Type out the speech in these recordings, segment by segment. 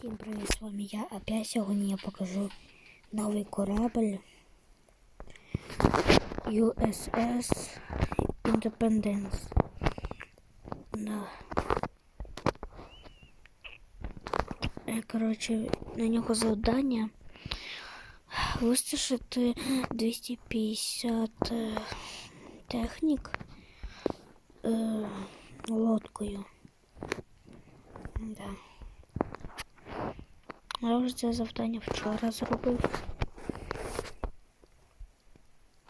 Всім привіт, з вами я. Опять сьогодні я покажу новий корабль USS Independence. Да. Е, Коротше, на нього завдання вистачити 250 е, технік е, лодкою. Да. Я вже це завдання вчора зробив.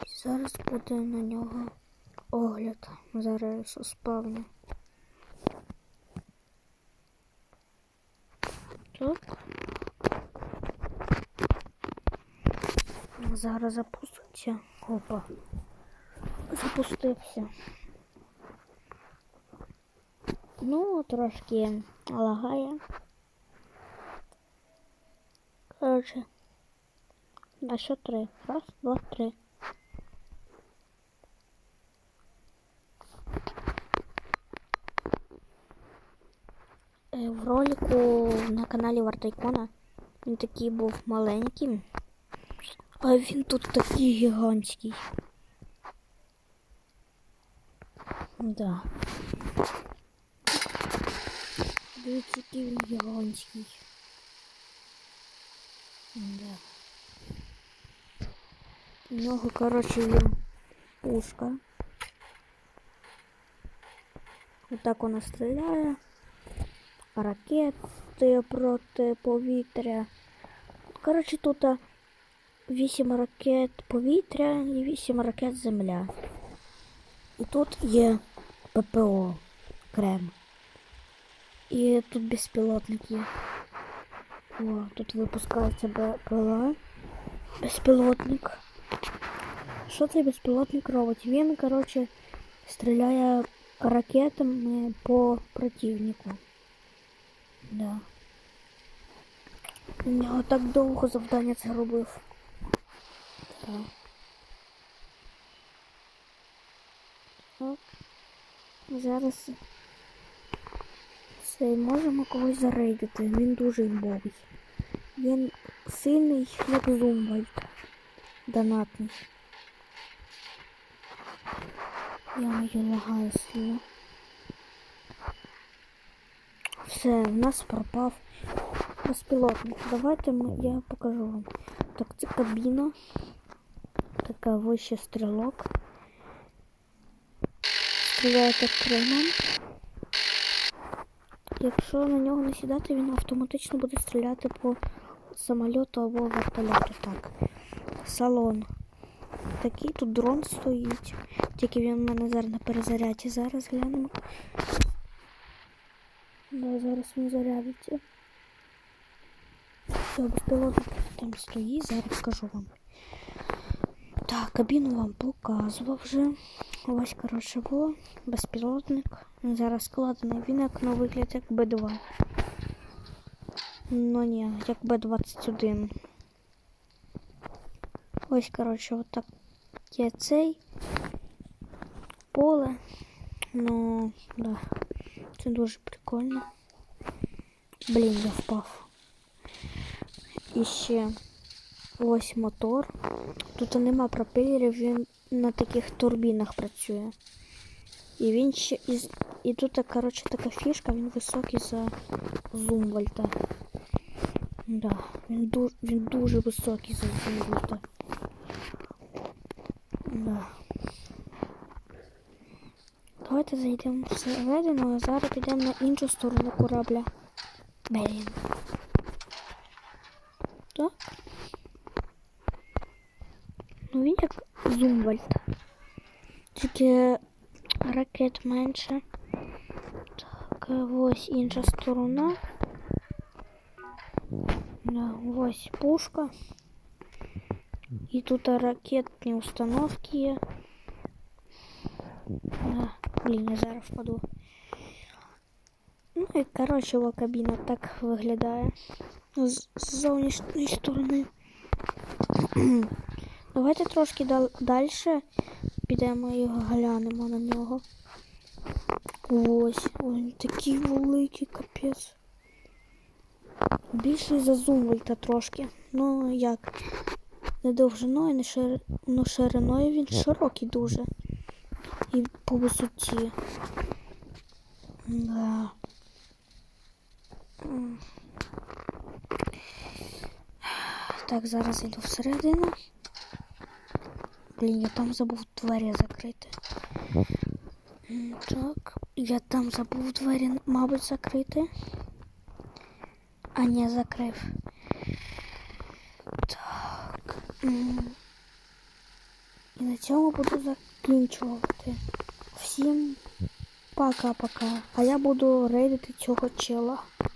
Зараз буде на нього огляд. Зараз спавню. Так. Зараз запуститься. Опа. Запустився. Ну, трошки лагає. Короче, на счет три. Раз, два, три. Е, В ролику на каналі Вартайкона він такий був маленький, а він тут такий гігантський. Да. Дивіться, який він гігантський. Да. У нього, короче, є пушка. Отак вона стріляє. Ракети проти повітря. Коротше, тут 8 ракет повітря і 8 ракет земля. І тут є ППО Крем. І тут безпілотник є. О, тут випускається БПЛА. Безпілотник. Що цей безпілотник робить? Він, коротше, стріляє ракетами по противнику. Да. У нього так довго завдання це робив. Так. Так. Зараз цей можемо когось зарейдити. Він дуже імбовий. Він сильний, як зумвальд. Донатний. Я мою лагаю сильно. Все, в нас пропав безпілотник. Давайте я покажу вам. Так, це кабіна. Така вище стрілок. Стріляєте кремом. Якщо на нього не сідати, він автоматично буде стріляти по самольоту або вертольоту. Так. Салон. Такий тут дрон стоїть. Тільки він в мене зараз на перезаряді. Зараз глянемо. Да, зараз він зарядиться. Все, безпілотник там стоїть, зараз покажу вам. Так, кабіну вам показував вже. Ось, коротше, було. Безпілотник. Зараз складений. Він як на вигляд як Б2. Ну ні, як Б21. Ось, коротше, отак є цей поле. Ну, да. Це дуже прикольно. Блін, я впав. І ще ось мотор. Тут нема пропелерів, він на таких турбінах працює. І він ще із. І тут, коротше, така фішка, він високий за Зумвальта. Да, він дуже, він дуже високий за. Да. Давайте зайдемо всередину, а зараз підемо на іншу сторону корабля. Блін. Так. Ну він як Зумвальд. Тільки ракет менше. Так, ось інша сторона. Да, ось пушка. І тут ракетні установки. Да. Блін, я зараз впаду. Ну і коротше його кабіна так виглядає з, з зовнішньої сторони. Давайте трошки дал далі підемо і глянемо на нього. Ось, він такий великий капець. Більший за зумвольта трошки. Ну як? Не довжиною, не шир... ну, шириною він широкий дуже. І по висоті. Да. Так, зараз йду всередину. Блін, я там забув двері закрити. Так, я там забув двері, мабуть, закрити. А не закрив. Так. І на цьому буду закінчувати. Всім пока-пока. А я буду рейдити цього чела.